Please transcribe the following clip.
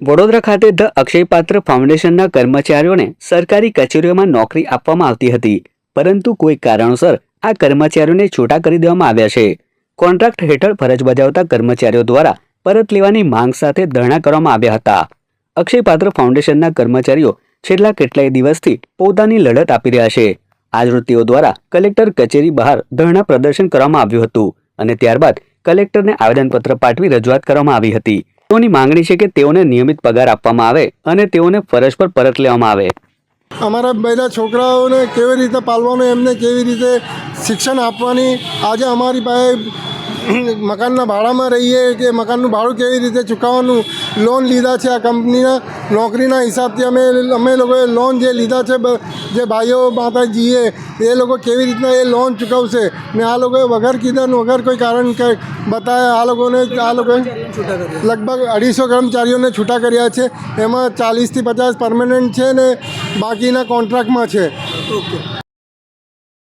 વડોદરા ખાતે ધ અક્ષયપાત્ર ફાઉન્ડેશનના કર્મચારીઓને સરકારી કચેરીઓમાં નોકરી આપવામાં આવતી હતી. પરંતુ કોઈ કારણોસર આ કર્મચારીઓને છૂટા કરી દેવામાં આવ્યા છે. કોન્ટ્રાક્ટ હેઠળ ફરજ બજાવતા કર્મચારીઓ દ્વારા પરત લેવાની માંગ સાથે ધરણા કરવામાં આવ્યા હતા. અક્ષયપાત્ર ફાઉન્ડેશનના કર્મચારીઓ છેલ્લા કેટલાય દિવસથી પોતાની લડત આપી રહ્યા છે. આજરોજ તેઓ દ્વારા કલેક્ટર કચેરી બહાર ધરણા પ્રદર્શન કરવામાં આવ્યું હતું અને ત્યારબાદ કલેક્ટરને આવેદનપત્ર પાઠવી રજૂઆત કરવામાં આવી હતી. તેઓની માંગણી છે કે તેઓને નિયમિત પગાર આપવામાં આવે અને તેઓને ફરજ પર પરત લેવામાં આવે. અમારા બધા છોકરાઓને કેવી રીતે પાલવાનું, એમને કેવી રીતે શિક્ષણ આપવાની? આજે અમારી પાસે મકાનના ભાડામાં રહીએ કે મકાનનું ભાડું કેવી રીતે ચૂકવવાનું? લોન લીધા છે આ કંપનીના. નોકરીના હિસાબથી અમે અમે લોકોએ લોન જે લીધા છે જે ભાઈઓ માતાજીએ, એ લોકો કેવી રીતના એ લોન ચૂકવશે? ને આ લોકોએ વગર કીધા વગર કોઈ કારણ કે બતાવે? આ લોકોને, આ લોકોએ લગભગ અઢીસો કર્મચારીઓને છૂટા કર્યા છે. એમાં ચાલીસથી પચાસ પરમેનન્ટ છે ને બાકીના કોન્ટ્રાક્ટમાં છે.